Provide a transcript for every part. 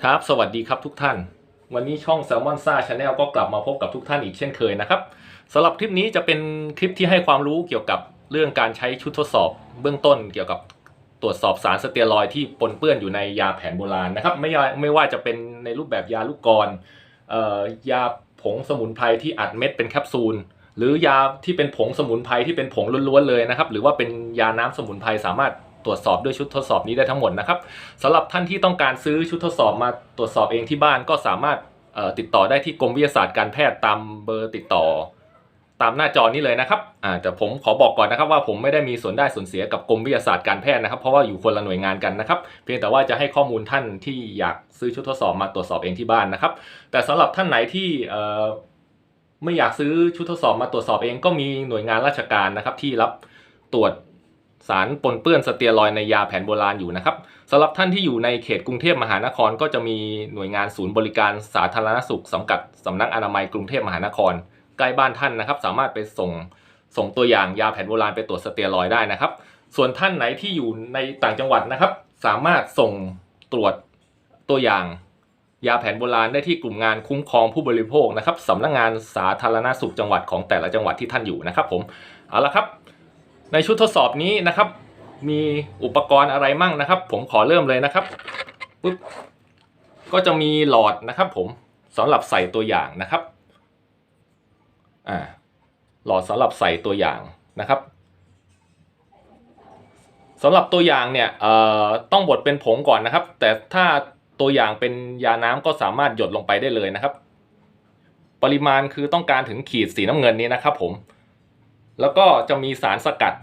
ครับ สวัสดีครับทุกท่าน วันนี้ช่อง Salmon Sa Channel ก็กลับมาพบกับทุกท่านอีกเช่นเคยนะครับสำหรับคลิปนี้จะเป็นคลิปที่ให้ความรู้เกี่ยวกับเรื่องการใช้ชุดทดสอบ เบื้องต้นเกี่ยวกับตรวจสอบสารสเตียรอยที่ปนเปื้อนอยู่ในยาแผนโบราณนะครับไม่ไม่ว่าจะเป็นในรูปแบบยาลูกกรเอ่อยาผงสมุนไพรที่อัดเม็ดเป็นแคปซูลหรือยาที่เป็นผงสมุนไพรที่เป็นผงล้วนๆเลยนะครับหรือว่าเป็นยาน้ำสมุนไพรสามารถ ตรวจสอบด้วยชุดทดสอบนี้ได้ทั้งหมดนะครับสำหรับท่านที่ต้องการซื้อชุดทดสอบมาตรวจสอบเองที่บ้านก็สามารถติดต่อได้ที่กรมวิทยาศาสตร์การแพทย์ตามเบอร์ติดต่อ ตามหน้าจอนี้เลยนะครับแต่ผมขอบอกก่อนนะครับว่าผมไม่ได้มีส่วนได้ส่วนเสียกับกรมวิทยาศาสตร์การแพทย์นะครับ เพราะว่าอยู่คนละหน่วยงานกันนะครับ เพียงแต่ว่าจะให้ข้อมูลท่านที่อยากซื้อชุดทดสอบมาตรวจสอบเองที่บ้านนะครับ แต่สำหรับท่านไหนที่ไม่อยากซื้อชุดทดสอบมาตรวจสอบเองก็มีหน่วยงานราชการนะครับที่รับตรวจ สารปนเปื้อนสเตียรอยในยาแผนโบราณอยู่นะครับสำหรับท่านที่อยู่ในเขตกรุงเทพมหานคร ก็จะมีหน่วยงานศูนย์บริการสาธารณสุขสังกัดสำนักอนามัยกรุงเทพมหานคร ใกล้บ้านท่านนะครับ สามารถไปส่งส่งตัวอย่างยาแผนโบราณไปตรวจสเตียรอยได้นะครับ ส่วนท่านไหนที่อยู่ในต่างจังหวัดนะครับ สามารถส่งตรวจตัวอย่างยาแผนโบราณได้ที่กลุ่มงานคุ้มครองผู้บริโภคนะครับสำนักงานสาธารณสุขจังหวัดของแต่ละจังหวัดที่ท่านอยู่นะครับ ผมเอาละครับ ในชุดทดสอบนี้นะครับ มีอุปกรณ์อะไรมั่งนะครับ ผมขอเริ่มเลยนะครับปุ๊บก็จะมีหลอดนะครับ ผมสำหรับใส่ตัวอย่างนะครับอ่าหลอดสำหรับใส่ตัวอย่างนะครับสำหรับตัวอย่างเนี่ยเอ่อต้องบดเป็นผงก่อนนะครับ แต่ถ้าตัวอย่างเป็นยาน้ำก็สามารถหยดลงไปได้เลยนะครับ ปริมาณคือต้องการถึงขีดสีน้ำเงินนี้นะครับ ผม แล้วก็จะมีสารสกัด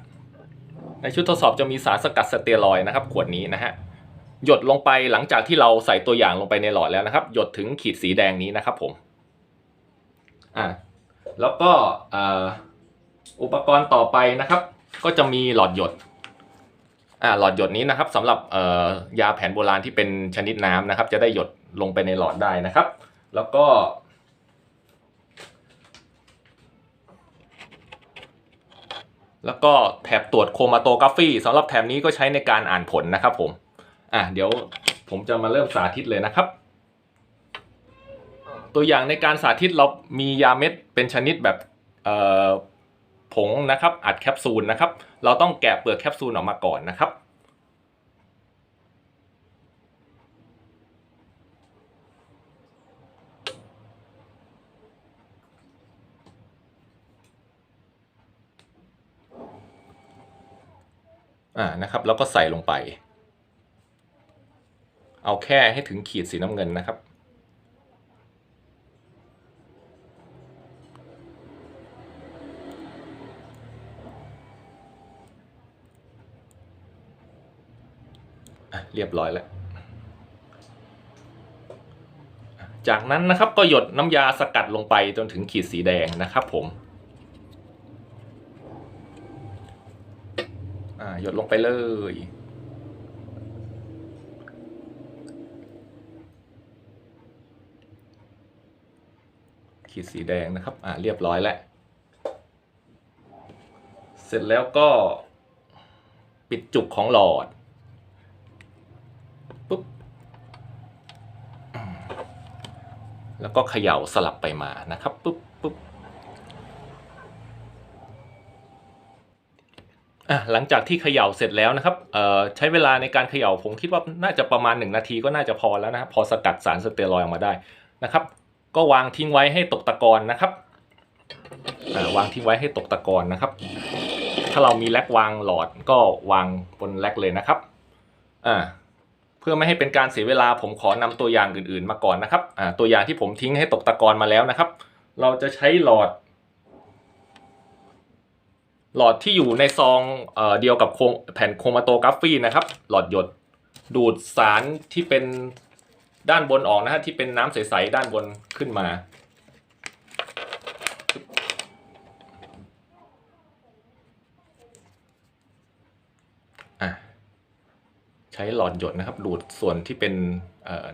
ในชุดทดสอบจะมีสารสกัดสเตียรอยนะครับ ขวดนี้นะฮะหยดลงไปหลังจากที่เราใส่ตัวอย่างลงไปในหลอดแล้วนะครับ หยดถึงขีดสีแดงนี้นะครับผมอ่าแล้วก็อ,อุปกรณ์ต่อไปนะครับ ก็จะมีหลอดหยดอ่าหลอดหยดนี้นะครับสำหรับยาแผนโบราณที่เป็นชนิดน้ำนะครับ จะได้หยดลงไปในหลอดได้นะครับ แล้วก็ แล้วก็แถบตรวจโครมาโตกราฟีสำหรับแถบนี้ก็ใช้ในการอ่านผลนะครับผม อะเดี๋ยวผมจะมาเริ่มสาธิตเลยนะครับ ตัวอย่างในการสาธิตเรามียาเม็ดเป็นชนิดแบบเอ่อผงนะครับอัดแคปซูลนะครับ เราต้องแกะเปลือกแคปซูลออกมาก่อนนะครับ อ่านะครับแล้วก็ใส่ลงไป เอาแค่ให้ถึงขีดสีน้ำเงินนะครับ เรียบร้อยแล้ว จากนั้นนะครับก็หยดน้ำยาสกัดลงไปจนถึงขีดสีแดงนะครับผม หยดลงไปเลย ขีดสีแดงนะครับ อ่าเรียบร้อยแล้ว เสร็จแล้วก็ปิดจุกของหลอดปุ๊บ แล้วก็เขย่าสลับไปมานะครับปุ๊บปุ๊บ อะหลังจากที่เขย่าเสร็จแล้วนะครับเอ่อใช้เวลาในการเขย่าผมคิดว่าน่าจะประมาณ 1 นาทีก็น่าจะพอแล้วนะครับพอสกัดสารสเตียรอยออกมาได้นะครับ ก็วางทิ้งไว้ให้ตกตะกอนนะครับวางทิ้งไว้ให้ตกตะกอนนะครับ ถ้าเรามีแร็กวางหลอดก็วางบนแร็กเลยนะครับอ่าเพื่อไม่ให้เป็นการเสียเวลาผมขอนำตัวอย่างอื่นๆ มาก่อนนะครับอ่าตัวอย่างที่ผมทิ้งให้ตกตะกอนมาแล้วนะครับ เราจะใช้หลอด หลอดที่อยู่ในซองเอเดียวกับแผ่นโครมาโตกราฟีนะครับ หลอดหยดดูดสารที่เป็นด้านบนออกนะฮะที่เป็นน้ำใสๆด้านบนขึ้นมา ใช้หลอดหยดนะครับ ดูดส่วนที่เป็น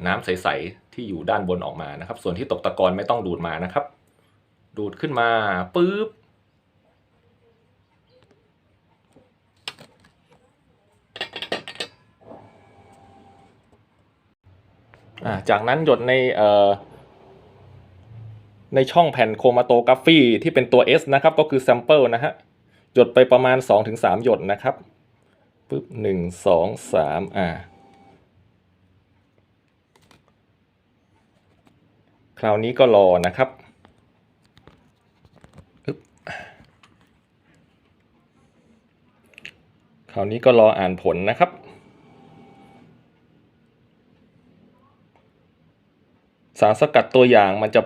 น้ำใสๆที่อยู่ด้านบนออกมานะครับ ส่วนที่ตกตะกอนไม่ต้องดูดมานะครับ ดูดขึ้นมาปุ๊บ จากนั้นหยดในในช่องแผ่นโครมาโตกราฟีที่เป็นตัว S นะครับ ก็คือ sample นะฮะ หยดไปประมาณ 2-3 หยดนะครับปึ๊บหนึ่งสองสามอ่า คราวนี้ก็รอนะครับคราวนี้ก็รออ่านผลนะครับ สารสกัดตัวอย่างมันจะ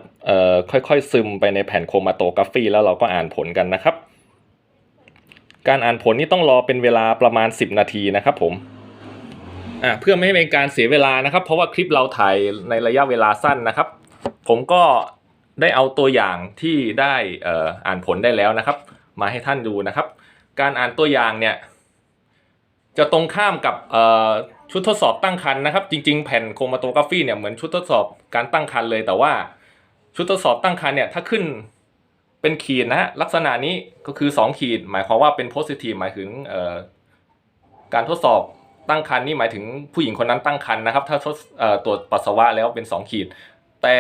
ค่อยๆซึมไปในแผ่นโครมาโตกราฟีแล้วเราก็อ่านผลกันนะครับ การอ่านผลนี่ต้องรอเป็นเวลาประมาณ 10 นาทีนะครับผมอ่าเพื่อไม่ให้เป็นการเสียเวลานะครับ เพราะว่าคลิปเราถ่ายในระยะเวลาสั้นนะครับ ผมก็ได้เอาตัวอย่างที่ได้อ่านผลได้แล้วนะครับ มาให้ท่านดูนะครับ การอ่านตัวอย่างเนี่ยจะตรงข้ามกับ ชุดทดสอบตั้งครรภ์นะครับ จริง ๆ แผ่นโครมาโตกราฟีเนี่ยเหมือนชุดทดสอบการตั้งครรภ์เลย แต่ว่าชุดทดสอบตั้งครรภ์เนี่ยถ้าขึ้นเป็นขีดนะฮะลักษณะนี้ก็คือ 2 ขีด หมายความว่าเป็นโพซิทีฟหมายถึงการทดสอบตั้งครรภ์นี่หมายถึงผู้หญิงคนนั้นตั้งครรภ์นะครับ ถ้าทดเอ่อตรวจปัสสาวะแล้วเป็น 2 ขีด แต่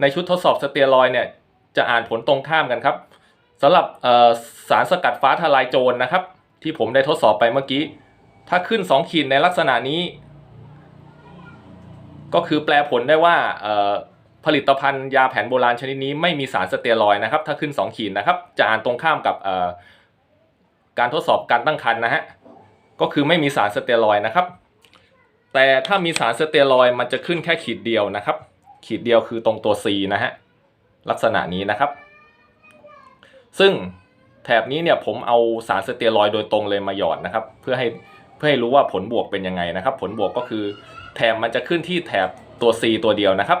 ในชุดทดสอบสเตียรอยเนี่ยจะอ่านผลตรงข้ามกันครับสำหรับสารสกัดฟ้าทลายโจรนะครับ ที่ผมได้ทดสอบไปเมื่อกี้ ถ้าขึ้น 2 ขีดในลักษณะนี้ ก็คือแปลผลได้ว่าผลิตภัณฑ์ยาแผนโบราณชนิดนี้ไม่มีสารสเตียรอยนะครับ ถ้าขึ้น 2 ขีดนะครับ จะอ่านตรงข้ามกับการทดสอบการตั้งครรภ์นะฮะก็คือไม่มีสารสเตียรอยนะครับ แต่ถ้ามีสารสเตียรอยมันจะขึ้นแค่ขีดเดียวนะครับ ขีดเดียวคือตรงตัว C นะฮะลักษณะนี้นะครับ ซึ่งแถบนี้เนี่ยผมเอาสารสเตียรอยโดยตรงเลยมาหยอดนะครับ เพื่อให้ เพื่อให้รู้ว่าผลบวกเป็นยังไงนะครับ ผลบวกก็คือแถบมันจะขึ้นที่แถบตัว C ตัวเดียวนะครับ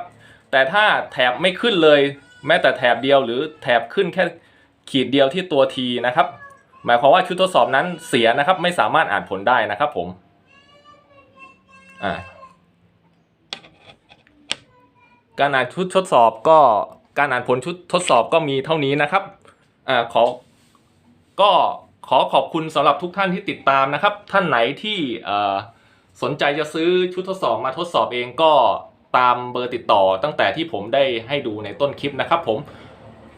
แต่ถ้าแถบไม่ขึ้นเลย แม้แต่แถบเดียวหรือแถบขึ้นแค่ขีดเดียวที่ตัว T นะครับ หมายความว่าชุดทดสอบนั้นเสียนะครับ ไม่สามารถอ่านผลได้นะครับผมอ่าการอ่านชุดทดสอบก็การอ่านผลชุดทดสอบก็มีเท่านี้นะครับอ่าขอก็ ขอขอบคุณสำหรับทุกท่านที่ติดตามนะครับ ท่านไหนที่สนใจจะซื้อชุดทดสอบมาทดสอบเองก็ตามเบอร์ติดต่อตั้งแต่ที่ผมได้ให้ดูในต้นคลิปนะครับผม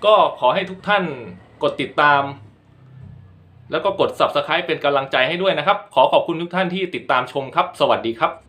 ก็ขอให้ทุกท่านกดติดตาม แล้วก็กด subscribe เป็นกำลังใจให้ด้วยนะครับ ขอขอบคุณทุกท่านที่ติดตามชมครับ สวัสดีครับ